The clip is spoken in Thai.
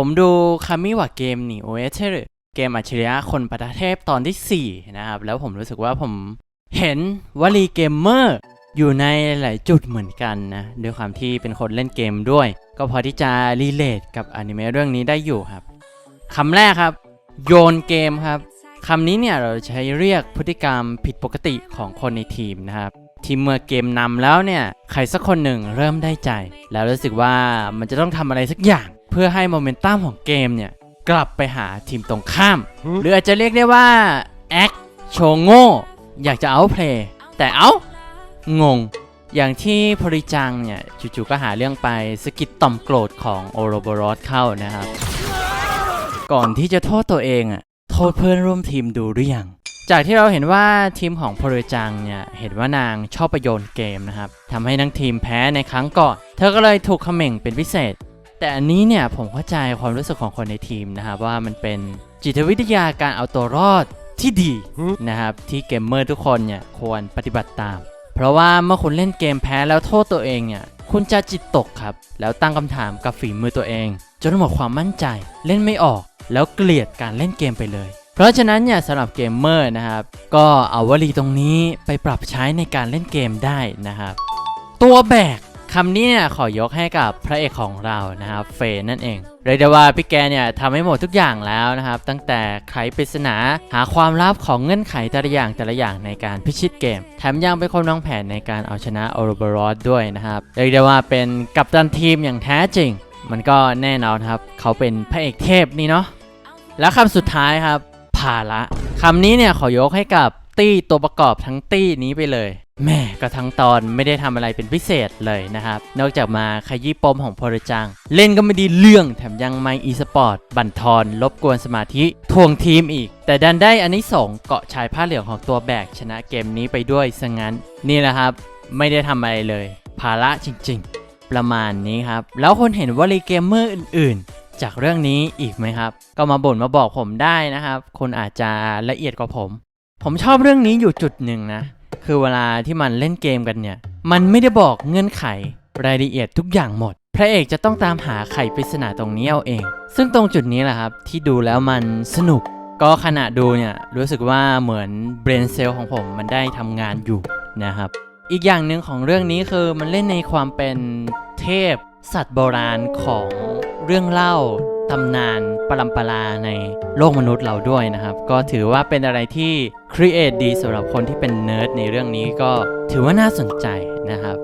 ผมดูคามิวะเกมนี่โอเอเทอร์เกมอัจฉริยะคนประเทศตอนที่ 4 นะครับ แล้วผมรู้สึกว่าผมเห็นวลีเกมเมอร์อยู่ในหลายจุดเหมือนกันนะ ด้วยความที่เป็นคนเล่นเกมด้วย ก็พอที่จะรีเลทกับอนิเมะเรื่องนี้ได้อยู่ครับคำแรกครับ โยนเกมครับคำนี้เนี่ยเราใช้เรียกพฤติกรรมผิดปกติของคนในทีมนะครับทีมเมื่อเกมนำแล้วเนี่ยใครสักคนหนึ่งเริ่มได้ใจ แล้วรู้สึกว่ามันจะต้องทำอะไรสักอย่าง เพื่อให้โมเมนตัมของเกมเนี่ย กลับไปหาทีมตรงข้าม หรืออาจจะเรียกได้ว่าแอคโชโง่อยากจะเอาเพลย์แต่เอางง อย่างที่พริจังเนี่ยจู่ๆก็หาเรื่องไปสะกิดต่อมโกรธของโอโรบรอสเข้านะครับ ก่อนที่จะโทษตัวเองอะโทษเพื่อนร่วมทีมดูหรือยังจากที่เราเห็นว่าทีมของพริจังเนี่ยเห็นว่านางชอบประโยนเกมนะครับทำให้ทั้งทีมแพ้ในครั้งก่อน เธอก็เลยถูกเขม่งเป็นพิเศษ แต่อันนี้เนี่ยผมเข้าใจความรู้สึกของคนในทีมนะครับว่ามันเป็นจิตวิทยาการเอาตัวรอดที่ดีนะครับที่เกมเมอร์ทุกคนเนี่ยควรปฏิบัติตาม เพราะว่าเมื่อคุณเล่นเกมแพ้แล้วโทษตัวเองเนี่ยคุณจะจิตตกครับ แล้วตั้งคำถามกับฝีมือตัวเอง จนหมดความมั่นใจเล่นไม่ออก แล้วเกลียดการเล่นเกมไปเลย เพราะฉะนั้นเนี่ยสำหรับเกมเมอร์นะครับก็เอาวลีตรงนี้ไปปรับใช้ในการเล่นเกมได้นะครับ ตัวแบก คำนี้เนี่ยขอยกให้กับพระเอกของเรานะครับเฟยนั่นเองเรียกได้ว่าพี่แกเนี่ยทำให้หมดทุกอย่างแล้วนะครับ ตั้งแต่ไขปริศนาหาความลับของเงื่อนไขแต่ละอย่างแต่ละอย่างในการพิชิตเกม แถมยังเป็นคนวางแผนในการเอาชนะโอโรบรอสด้วยนะครับเรียกได้ว่าเป็นกัปตันทีมอย่างแท้จริง มันก็แน่นอนครับ เขาเป็นพระเอกเทพนี่เนาะแล้วคำสุดท้ายครับภาระคำนี้เนี่ยขอยกให้กับตี้ตัวประกอบทั้งตี้นี้ไปเลย แม่ก็ทั้งตอนไม่ได้ทำอะไรเป็นพิเศษเลยนะครับ นอกจากมาขยี้ปมของพลจัง เล่นก็ไม่ดีเรื่องแถมยังไม่อีสปอร์ตบั่นทอนรบกวนสมาธิทวงทีมอีก แต่ดันได้อันนี้สงเกาะชายผ้าเหลืองของตัวแบกชนะเกมนี้ไปด้วยซะงั้น นี่แหละครับ ไม่ได้ทำอะไรเลย ภาระจริงๆ ประมาณนี้ครับ แล้วคนเห็นวลีเกมเมอร์อื่นๆ จากเรื่องนี้อีกไหมครับ ก็มาบ่นมาบอกผมได้นะครับคนอาจจะละเอียดกว่าผม ผมชอบเรื่องนี้อยู่จุดหนึ่งนะ คือเวลาที่มันเล่นเกมกันเนี่ย มันไม่ได้บอกเงื่อนไขรายละเอียดทุกอย่างหมด พระเอกจะต้องตามหาไขปริศนาตรงนี้เอาเอง ซึ่งตรงจุดนี้แหละครับ ที่ดูแล้วมันสนุก ก็ขณะดูเนี่ย รู้สึกว่าเหมือนเบรนเซลของผมมันได้ทำงานอยู่นะครับ อีกอย่างหนึ่งของเรื่องนี้คือมันเล่นในความเป็นเทพ สัตว์โบราณของเรื่องเล่าตำนาน ปรัมปราในโลกมนุษย์เราด้วยนะครับ ก็ถือว่าเป็นอะไรที่ครีเอทดีสำหรับคนที่เป็นเนิร์ดในเรื่องนี้ก็ถือว่าน่าสนใจนะครับ